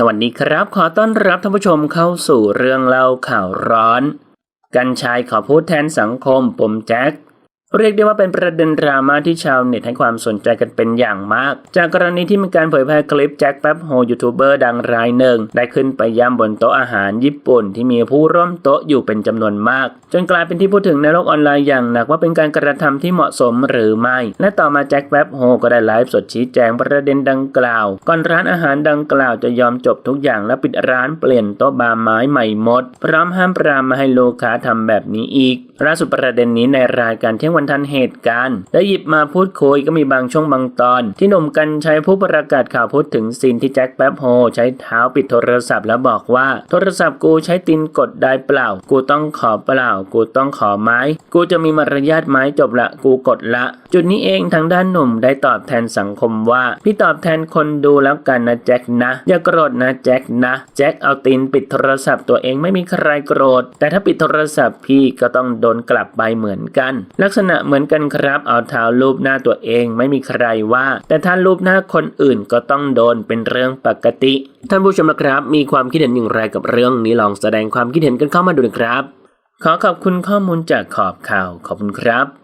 สวัสดีครับ ขอต้อนรับท่านผู้ชมเข้าสู่เรื่องเล่าข่าวร้อน กัญชัยขอพูดแทนสังคมปมแจ็ค เรียกได้ว่าเป็นประเด็นดราม่าที่ชาวเน็ตให้ความสนใจกันเป็นอย่างมาก จากกรณีที่มีการเผยแพร่คลิปแจ็คแป๊บโฮยูทูบเบอร์ดังรายหนึ่ง ได้ขึ้นไปย่ำบนโต๊ะอาหารญี่ปุ่นที่มีผู้ร่วมโต๊ะอยู่เป็นจำนวนมาก จนกลายเป็นที่พูดถึงในโลกออนไลน์อย่างหนักว่าเป็นการกระทำที่เหมาะสมหรือไม่ และต่อมาแจ็คแป๊บโฮก็ได้ไลฟ์สดชี้แจงประเด็นดังกล่าว ก่อนร้านอาหารดังกล่าวจะยอมจบทุกอย่างและปิดร้านเปลี่ยนโต๊ะบาร์ไม้ใหม่หมด พร้อมห้ามปรามไมาให้ลูกค้าทำแบบนี้อีกล่าสุดประเด็นนี้ในรายการเที่ยงวันทันเหตุการณ์ได้หยิบมาพูดคุยก็มีบางช่วงบางตอน ที่หนุ่มกันใชัยผู้ประกาศข่าวพูดถึงซีนที่แจ็คแป๊บโฮใช้เท้าปิดโทรศัพท์แล้วบอกว่า โทรศัพท์กูใช้ตินกดได้เปล่า กูต้องขอเปล่า กูต้องขอไม้ กูจะมีมารยาทไหมจบละ กูกดละ จุดนี้เองทางด้านหนุ่มได้ตอบแทนสังคมว่า พี่ตอบแทนคนดูแล้วกันนะแจ็คนะ อย่าโกรธนะแจ็คนะแจ็คเอาตินปิดโทรศัพท์ตัวเองไม่มีใครโกรธ แต่ถ้าปิดโทรศัพท์พี่ก็ต้องโดนกลับไปเหมือนกัน ลักษณะเหมือนกันครับเอาเท้าลูบหน้าตัวเองไม่มีใครว่า แต่ถ้าลูบหน้าคนอื่นก็ต้องโดนเป็นเรื่องปกติ ท่านผู้ชมนะครับมีความคิดเห็นอย่างไรกับเรื่องนี้ลองแสดงความคิดเห็นกันเข้ามาดูนะครับ ขอขอบคุณข้อมูลจากขอบข่าวขอบคุณครับ